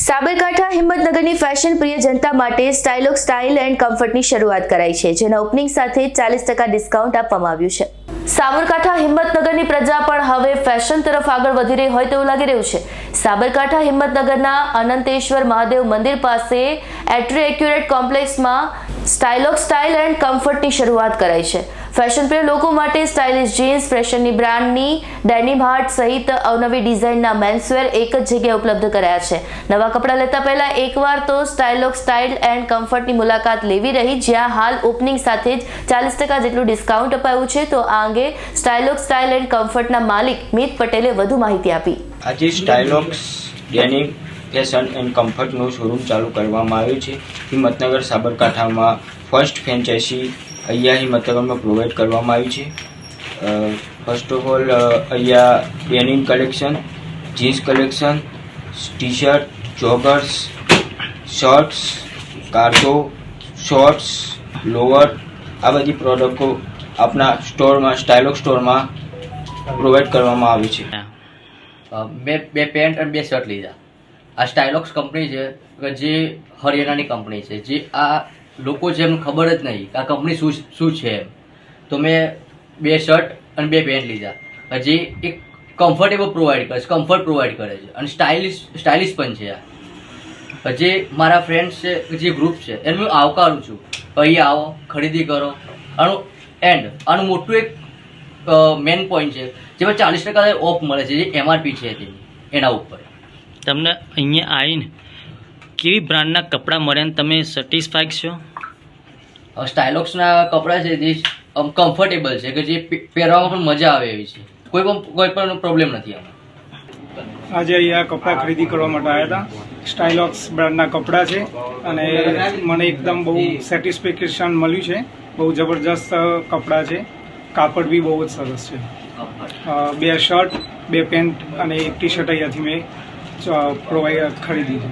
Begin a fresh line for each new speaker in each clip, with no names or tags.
Sabarkantha હિંમતનગરની fashion પ્રિય જનતા માટે સ્ટાઇલોક style and કમ્ફર્ટની શરૂઆત કરાઈ છે, જેના ઓપનિંગ સાથે ચાલીસ ટકા ડિસ્કાઉન્ટ આપવામાં આવ્યું છે. સાબરકાંઠા હિંમતનગરની પ્રજા પણ હવે ફેશન તરફ આગળ વધી રહી હોય તેવું લાગી રહ્યું છે. સાબરકાંઠા હિંમતનગરના અનંતેશ્વર મહાદેવ મંદિર પાસે એટ્રી એક્યુરેટ કોમ્પ્લેક્સમાં સ્ટાઇલોક સ્ટાઇલ એન્ડ કમ્ફર્ટની શરૂઆત કરાઈ છે. ફેશન પ્રિય લોકો માટે સ્ટાઇલિશ જીન્સ ફેશનની બ્રાન્ડની ડેનિમ હાર્ટ સહિત અવનવી ડિઝાઇનના મેન્સવેર એક જ જગ્યાએ ઉપલબ્ધ કરાયા છે. નવા કપડાં લેતા પહેલા એકવાર તો સ્ટાઇલોક સ્ટાઇલ એન્ડ કમ્ફર્ટની મુલાકાત લેવી રહી, જ્યાં હાલ ઓપનિંગ સાથે જ ચાલીસ ટકા જેટલું ડિસ્કાઉન્ટ અપાયું છે. તો આ અંગે સ્ટાઇલોક સ્ટાઇલ એન્ડ કમ્ફર્ટના માલિક મિત પટેલે વધુ માહિતી આપી.
આજે સ્ટાઇલોક્સ ડેનિમ ફેશન એન્ડ કમ્ફર્ટનું શોરૂમ ચાલુ કરવામાં આવ્યું છે. હિંમતનગર, સાબરકાંઠામાં ફર્સ્ટ ફ્રેન્ચાઇઝી અહીંયા હિંમતનગરમાં પ્રોવાઈડ કરવામાં આવી છે. ફર્સ્ટ ઓફ ઓલ અહીંયા denim collection jeans collection T shirt joggers shirts cargo shorts lower આ બધી પ્રોડક્ટો આપણા સ્ટોરમાં સ્ટાઇલો સ્ટોરમાં પ્રોવાઈડ કરવામાં આવી છે.
મેં બે પેન્ટ અને બે શર્ટ લીધા. આ સ્ટાઇલોક્સ કંપની છે જે હરિયાણાની કંપની છે, જે આ લોકો છે એમને ખબર જ નહીં કે આ કંપની શું શું છે એમ. તો મેં બે શર્ટ અને બે પેન્ટ લીધા. હજી એક કમ્ફર્ટેબલ પ્રોવાઈડ કરે છે કમ્ફર્ટ પ્રોવાઈડ કરે છે. અને સ્ટાઇલિશ સ્ટાઇલિશ પણ છે આ. હજી મારા ફ્રેન્ડ્સ છે, જે ગ્રુપ છે, એને હું આવકારું છું. અહીં આવો, ખરીદી કરો. આનું એન્ડ આનું મોટું એક મેન પોઈન્ટ છે, જેમાં ચાલીસ ટકા ઓફ મળે છે, જે એમઆરપી છે તેની, એના ઉપર.
તમને અહીંયા આવીને કેવી બ્રાન્ડના કપડાં મળ્યા તમે સેટિસ્ફાઈડ છો?
સ્ટાઇલોક્સના કપડાં છે જે આમ કમ્ફર્ટેબલ છે કે જે પહેરવામાં પણ મજા આવે એવી છે. કોઈ પણ કોઈ પણ પ્રોબ્લેમ નથી આમાં.
આજે અહીંયા કપડાં ખરીદી કરવા માટે આવ્યા હતા. સ્ટાઇલોક્સ બ્રાન્ડના કપડાં છે અને મને એકદમ બહુ સેટિસ્ફેક્શન મળ્યું છે. બહુ જબરજસ્ત કપડાં છે. કાપડ બી બહુ જ સરસ છે. બે શર્ટ બે પેન્ટ અને એક ટી શર્ટ અહીંયાથી મેં પ્રોવાઈડ ખરીદી છે.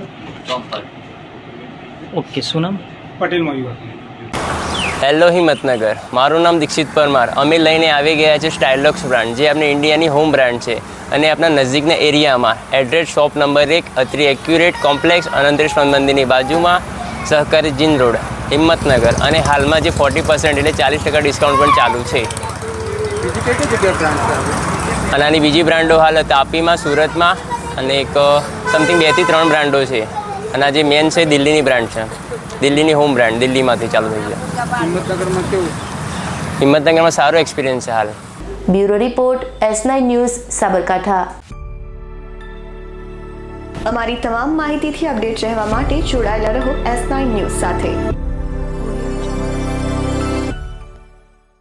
ઓકે શું નામ
પટેલ મયુર
હેલો હિંમતનગર મારું નામ દીક્ષિત પરમાર અમે લઈને આવી ગયા છે સ્ટાઇલોક્સ બ્રાન્ડ જે આપણી ઇન્ડિયાની હોમ બ્રાન્ડ છે અને આપણા નજીકના એરિયામાં એડ્રેસ શોપ નંબર એક અત્રી એક્યુરેટ કોમ્પ્લેક્સ અનંતેશ્વર મંદિરની બાજુમાં સહકારી જીન રોડ હિંમતનગર અને હાલમાં જે ફોર્ટી પર્સન્ટ એટલે ચાલીસ ટકા ડિસ્કાઉન્ટ પણ ચાલુ છે। અને આની બીજી બ્રાન્ડો હાલ તાપીમાં સુરતમાં અને એક સમથિંગ બેથી ત્રણ બ્રાન્ડો છે। અને આ જે મેન છે દિલ્હીની બ્રાન્ડ છે. દિલ્હીની હોમ બ્રાન્ડ દિલ્હીમાંથી ચાલુ થઈ છે હિંમતનગરમાં સારો એક્સપિરિયન્સ છે હાલ.
Bureau report S nine news Sabarkantha.
અમારી તમામ માહિતીથી અપડેટ રહેવા માટે જોડાયેલા રહો એસ નાઇન ન્યૂઝ સાથે.